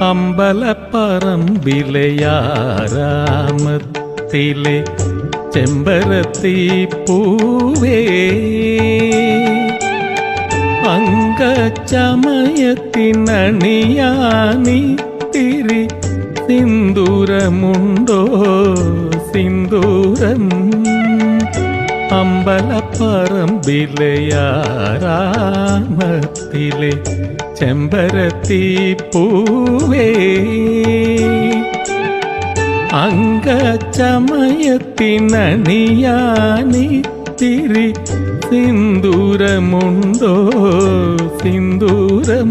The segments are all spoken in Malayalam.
അമ്പലപ്പറമ്പിലെയാരാമത്തിലെ ചെമ്പരത്തി പൂവേ അങ്കച്ചമയത്തിനണിയാനി തിരി സിന്ദൂരമുണ്ടോ? സിന്ദൂരം അമ്പലപ്പറമ്പിലെയാരാമത്തിലെ ചെമ്പരത്തി പൂവേ അങ്കച്ചമയത്തിനണിയാനി തിരി സിന്ദൂരമുണ്ടോ സിന്ദൂരം?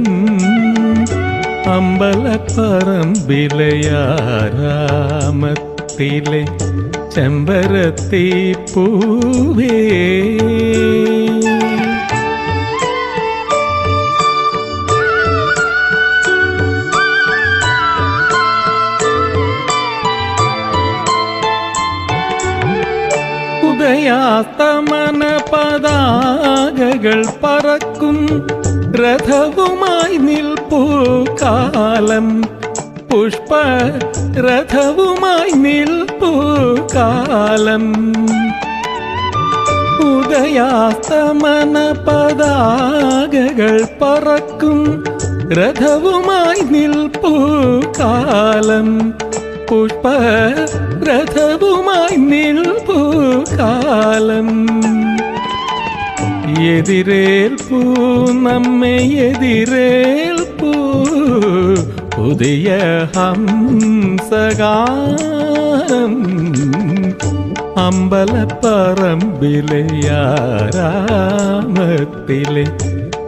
അമ്പലപ്പറമ്പിലെയാരാമത്തിലെ ചെമ്പരത്തി പൂവേ. ഉദയാസ്തമന പതാകകൾ പറക്കും രഥവുമായി നിൽപ്പൂ കാലം. പുഷ്പ രഥവുമായി നിൽപ്പു കാലം. ഉദയാസ്തമന പതാകകൾ പറക്കും രഥവുമായി നിൽപ്പു കാലം. പുഷ്പ രഥവുമായി നിൽപ്പു കാലം. എതിരേൽപ്പൂ നമ്മെ എതിരേൽപ്പൂ പുതിയ ഹംസഗാനം അമ്പലപ്പറമ്പിലെ ആരാമത്തിലെ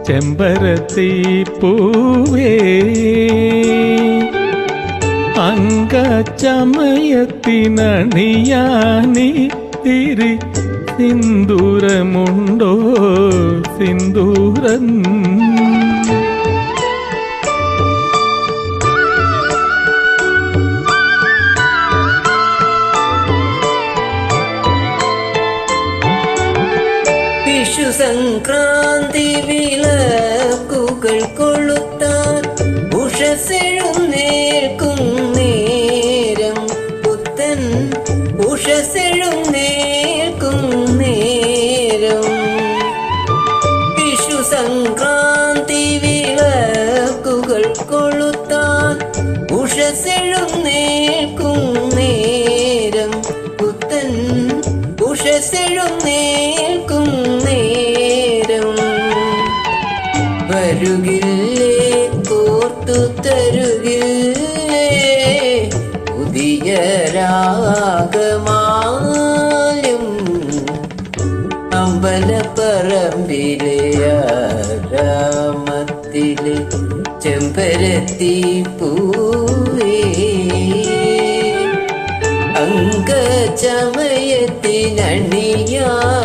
ചെമ്പരത്തി പൂവേ അങ്കച്ചമയത്തിനണിയാനി തിരി സിന്ദൂരമുണ്ടോ? സിന്ദൂരം വിഷു സംക്രാന്തി വിളക്കുകൾ കൊളുത്താൻ ഉഷസെഴുന്നേൽക്കും നേരം പുത്തൻ ഉഷസെഴുന്നേൽക്കും നേരം. വിഷു സംക്രാന്തി വിളക്കുകൾ കൊളുത്താൻ ഉഷസെഴുന്നേൽക്കും വരുകില്ലേ കോർത്തു തരുകില്ലേ പുതിയ രാഗമാലും അമ്പലപ്പറമ്പിലെ രാമത്തിലെ ചെമ്പരത്തി പൂവേ. അങ്കചമയത്തിനണിയാനി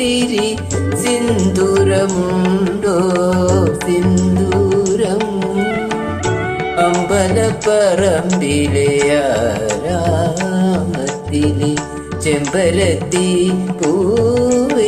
തിരി സിന്ദൂരമുണ്ടോ? സിന്ദൂരം അമ്പലപ്പറമ്പിലെ ആരാമത്തിലെ ചെമ്പരത്തി പൂവേ